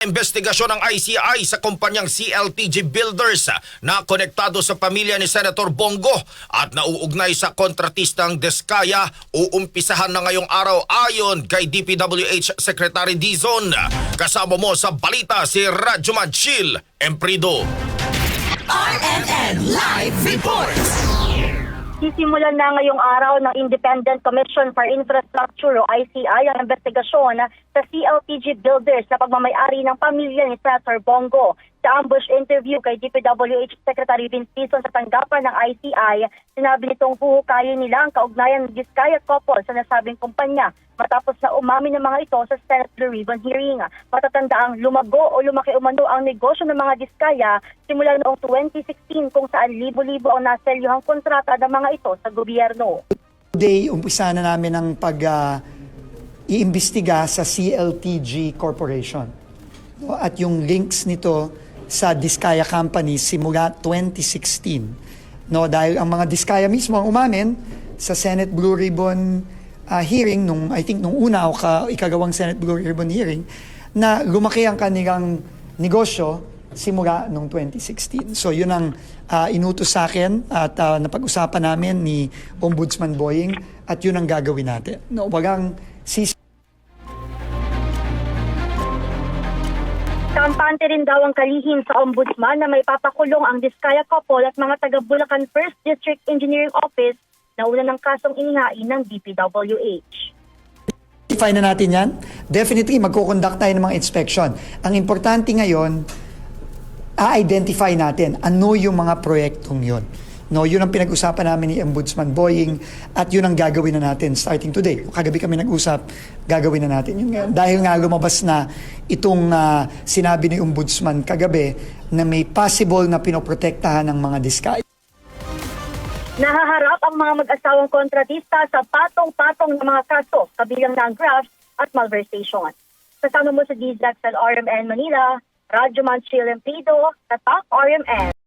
Investigasyon ng ICI sa kumpanyang CLTG Builders na konektado sa pamilya ni Senator Bongo at nauugnay sa kontratistang Deskaya uumpisahan na ngayong araw ayon kay DPWH Secretary Dizon. Kasama mo sa balita si Radyo Manchil Emprido. RNN Live Reports. Sisimulan na ngayong araw ng Independent Commission for Infrastructure o ICI ang investigasyon sa CLTG Builders sa pagmamayari ng pamilya ni Senator Bongo. Sa ambush interview kay DPWH Secretary Vince Tison sa tanggapan ng ICI, sinabi nitong huhukayin nila ang kaugnayan ng Vizcaya couple sa nasabing kumpanya matapos na umamin ng mga ito sa Senate Blue Ribbon hearing. Matatandaang lumago o lumaki umano ang negosyo ng mga Vizcaya simula noong 2016 kung saan libo-libo ang naselyuhang kontrata ng mga ito sa gobyerno. Today, umpisa na namin ang pag ah, iimbestiga sa CLTG Corporation. At yung links nito sa Diskaya Company simula 2016. No, dahil ang mga Diskaya mismo ang umamin sa Senate Blue Ribbon ah, hearing nung I think nung una o ka, ikagawang Senate Blue Ribbon hearing na lumaki ang kanilang negosyo simula nung 2016. So yun ang ah, inutos sa akin at ah, napag-usapan namin ni Ombudsman Boying at yun ang gagawin natin. No, wagang sis Kampante rin daw ang kalihim sa ombudsman na may papakulong ang Diskaya couple at mga taga Bulacan 1st District Engineering Office na una ng kasong inihain ng DPWH. identify na natin yan. Definitely, magkukonduct tayo ng mga inspection. Ang importante ngayon, a-identify natin ano yung mga proyektong yun. No, yun ang pinag-usapan namin ni Ombudsman Boying at yun ang gagawin na natin starting today. Kagabi kami nag-usap, gagawin na natin yun. ngayon. Dahil nga lumabas na itong ah, sinabi ni Ombudsman kagabi na may possible na pinoprotektahan ng mga diskaya. Nahaharap ang mga mag-asawang kontratista sa patong-patong ng mga kaso kabilang ng graft at malversation. Kasama mo sa DZAX at RMN Manila, Radyo Manchil Empido, Tatak RMN.